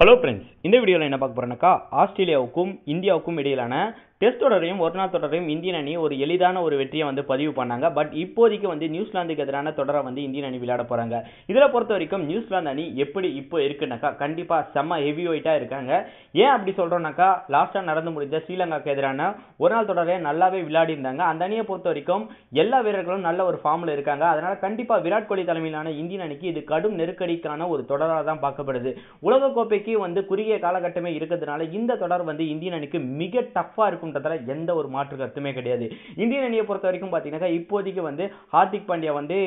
Hello friends இந்த வீடியோவில் என்ன பார்க்க போகிறோன்னாக்கா ஆஸ்திரேலியாவுக்கும் இந்தியாவுக்கும் இடையிலான டெஸ்ட் தொடரையும் ஒரு நாள் தொடரையும் இந்தியன் அணி ஒரு எளிதான ஒரு வெற்றியை வந்து பதிவு பண்ணாங்க. பட் இப்போதைக்கு வந்து நியூசிலாந்துக்கு எதிரான தொடரை வந்து இந்தியன் அணி விளையாட போகிறாங்க இதில் பொறுத்த வரைக்கும் நியூசிலாந்து அணி எப்படி இப்போ இருக்குனாக்கா கண்டிப்பாக செம்ம ஹெவி வெயிட்டாக இருக்காங்க. ஏன் அப்படி சொல்கிறோன்னாக்கா லாஸ்ட்டாக நடந்து முடிந்த ஸ்ரீலங்காக்கு எதிரான ஒரு நாள் தொடரே நல்லாவே விளையாடி இருந்தாங்க. அந்த அணியை பொறுத்த வரைக்கும் எல்லா வீரர்களும் நல்ல ஒரு ஃபார்மில் இருக்காங்க. அதனால் கண்டிப்பாக விராட் கோலி தலைமையிலான இந்தியன் அணிக்கு இது கடும் நெருக்கடிக்கான ஒரு தொடராக தான் பார்க்கப்படுது. உலகக்கோப்பைக்கு வந்து குறுகிய காலகட்டமே இருக்கிறதுனால இந்த தொடர் வந்து இந்தியன் அணிக்கு மிக டஃப்பாக இருக்கும்ன்றதால எந்த ஒரு மாற்று கருத்துமே கிடையாது. இந்தியன் அணியை பொறுத்த வரைக்கும் பார்த்தீங்கன்னா இப்போதைக்கு வந்து ஹார்திக் பாண்டியா வந்து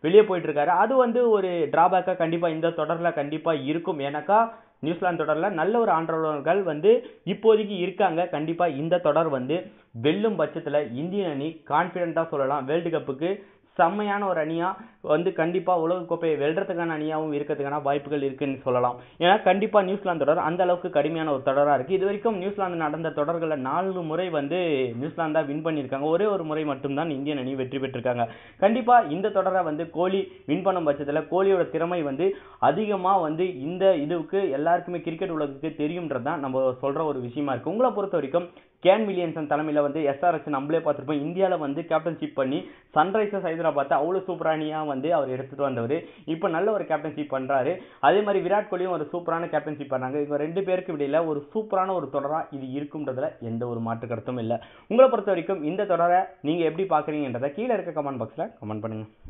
வெளியே போயிட்டு இருக்காரு அது வந்து ஒரு டிராபேக்காக கண்டிப்பாக இந்த தொடரில் கண்டிப்பாக இருக்கும். ஏன்னாக்கா நியூசிலாந்து தொடரில் நல்ல ஒரு ஆண்டர்கள் வந்து இப்போதைக்கு இருக்காங்க. கண்டிப்பாக இந்த தொடர் வந்து வெல்லும் பட்சத்தில் இந்தியன் அணி கான்ஃபிடென்ட்டாக சொல்லலாம். வேர்ல்டு கப்புக்கு செம்மையான ஒரு அணியாக வந்து கண்டிப்பாக உலகக்கோப்பையை வெல்றதுக்கான அணியாகவும் இருக்கிறதுக்கான வாய்ப்புகள் இருக்குன்னு சொல்லலாம். ஏன்னா கண்டிப்பாக நியூசிலாந்து தொடர் அந்த அளவுக்கு கடுமையான ஒரு தொடராக இருக்குது இது வரைக்கும் நியூசிலாந்து நடந்த தொடர்களில் நாலு முறை வந்து நியூசிலாந்து தான் வின் பண்ணியிருக்காங்க. ஒரே ஒரு முறை மட்டும்தான் இந்தியன் அணி வெற்றி பெற்றிருக்காங்க. கண்டிப்பாக இந்த தொடரை வந்து கோலி வின் பண்ணும் பட்சத்தில் கோலியோட திறமை வந்து அதிகமாக வந்து இந்த இதுவுக்கு எல்லாருக்குமே கிரிக்கெட் உலகத்துக்கு தெரியும்ன்றது தான் நம்ம சொல்கிற ஒரு விஷயமா இருக்குது உங்களை பொறுத்த வரைக்கும் கேன் வில்லியன்சன் தலைமையில் வந்து எஸ்ஆர்எஸ் நம்மளே பார்த்துருப்போம். இந்தியாவில் வந்து கேப்டன்ஷிப் பண்ணி சன்ரைசர்ஸ் ஹைதராபாத்தை அவ்வளோ சூப்பரானியாக வந்து அவர் எடுத்துகிட்டு வந்தவர். இப்போ நல்ல ஒரு கேப்டன்ஷிப் பண்ணுறாரு அதே மாதிரி விராட் கோலியும் ஒரு சூப்பரான கேப்டன்ஷிப் பண்ணாங்க இவங்க ரெண்டு பேருக்கு இடையில ஒரு சூப்பரான ஒரு தொடராக இது இருக்கும்ன்றதுல எந்த ஒரு மாற்று கருத்தும் இல்லை. உங்களை பொறுத்த வரைக்கும் இந்த தொடரை நீங்கள் எப்படி பார்க்குறீங்கன்றதை கீழே இருக்க கமெண்ட் பாக்ஸில் கமெண்ட் பண்ணுங்கள்